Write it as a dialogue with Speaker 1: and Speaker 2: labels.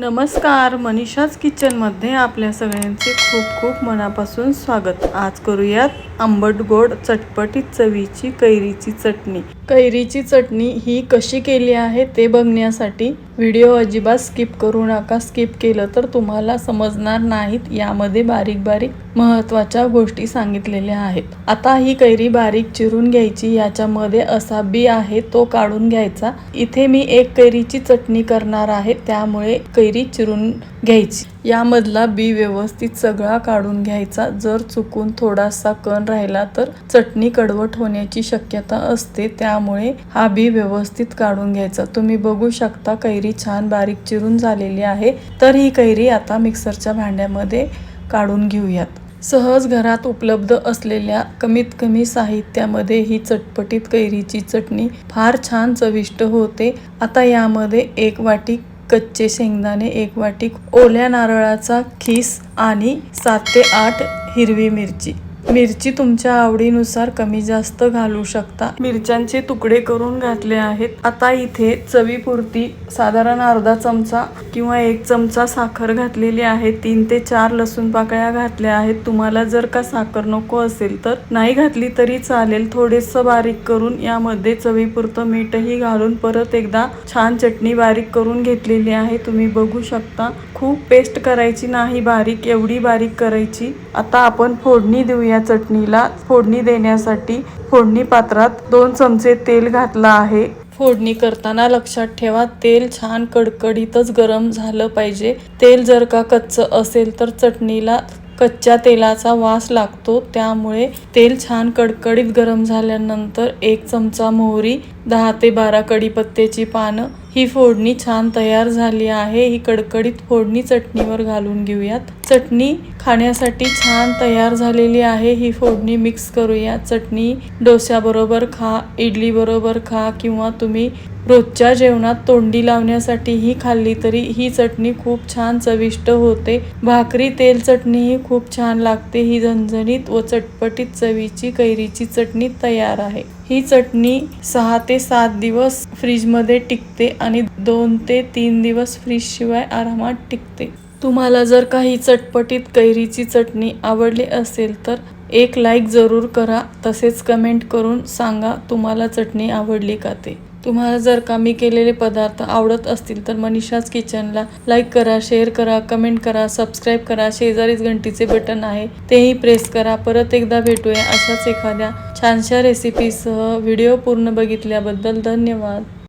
Speaker 1: नमस्कार मनीषाच किचनमध्ये आपल्या सगळ्यांचे खूप खूप मनापासून स्वागत. आज करूयात आंबट गोड चटपटीत चवीची कैरीची चटणी. कैरीची चटणी ही कशी केली आहे ते बघण्यासाठी व्हिडिओ अजिबात स्किप करू नका. स्किप केलं तर तुम्हाला समजणार नाहीत. यामध्ये बारीक बारीक महत्त्वाच्या गोष्टी सांगितलेल्या आहेत. आता ही कैरी बारीक चिरून घ्यायची. याच्यामध्ये असा बी आहे तो काढून घ्यायचा. इथे मी एक कैरीची चटणी करणार आहे. त्यामुळे कैरी चिरून घ्यायची. यामधला बी व्यवस्थित सगळा काढून घ्यायचा. जर चुकून थोडासा कण राहिला तर चटणी कडवट होण्याची शक्यता असते त्यामुळे हा बी व्यवस्थित काढून घ्यायचा. तुम्ही बघू शकता कैरी छान बारीक चिरून झालेली आहे. तर ही कैरी आता मिक्सरच्या भांड्यामध्ये काढून घेऊयात. सहज घरात उपलब्ध असलेल्या कमीत कमी साहित्यामध्ये ही चटपटीत कैरीची चटणी फार छान चविष्ट होते. आता यामध्ये एक वाटी कच्चे शेंगदाणे एक वाटी ओल्या नारळाचा खीस आणि सात ते आठ हिरवी मिरची. मिरची तुमच्या आवडीनुसार कमी जास्त घालू शकता. मिरच्यांचे तुकडे करून घातले आहेत. आता इथे चवीपुरती साधारण अर्धा चमचा किंवा एक चमचा साखर घातलेली आहे. तीन ते चार लसूण पाकळ्या घातल्या आहेत. तुम्हाला जर का साखर नको असेल तर नाही घातली तरी चालेल. थोडेस बारीक करून यामध्ये चवीपुरतं मीठही घालून परत एकदा छान चटणी बारीक करून घेतलेली आहे. तुम्ही बघू शकता खूप पेस्ट करायची नाही बारीक एवढी बारीक करायची. आता आपण फोडणी देऊया. चटणीला फोडणी देण्यासाठी फोडणी पात्रात दोन चमचे तेल घातलं आहे. फोडणी करताना लक्षात ठेवा तेल छान कडकडीतच गरम झालं पाहिजे. तेल जर का कच्चं असेल तर चटणीला कच्च्या तेलाचा वास लागतो त्यामुळे तेल छान कडकडीत गरम झाल्यानंतर एक चमचा मोहरी दहा ते बारा कडीपत्त्याची पानं ही फोडणी छान तयार झाली आहे. ही कडकडीत फोडणी चटणीवर घालून घेऊयात. चटणी खाण्यासाठी छान तयार झालेली आहे. ही फोडणी मिक्स करूया चटणी डोस्याबरोबर खा इडली बरोबर खा किंवा तुम्ही रोजच्या जेवणात तोंडी लावण्यासाठी ही खाल्ली तरी ही चटणी खूप छान चविष्ट होते. भाकरी तेल चटणी ही खूप छान लागते. ही झणझणीत व चटपटीत चवीची कैरीची चटणी तयार आहे. ही चटणी सहा ते सात दिवस फ्रीजमध्ये टिकते आणि दोन ते तीन दिवस फ्रीजशिवाय आरामात टिकते. तुम्हाला जर काही चटपटीत कैरीची चटणी आवडली असेल तर एक लाईक जरूर करा तसेच कमेंट करून सांगा तुम्हाला चटणी आवडली का ते. तुम्हाला जर का मी केलेले पदार्थ आवडत असतील तर मनीषाच किचनला लाईक करा शेअर करा कमेंट करा सबस्क्राईब करा. शेजारीच घंटीचे बटन आहे तेही प्रेस करा. परत एकदा भेटूया अशाच एखाद्या छानशा रेसिपीसह व्हिडिओ पूर्ण बघितल्याबद्दल धन्यवाद.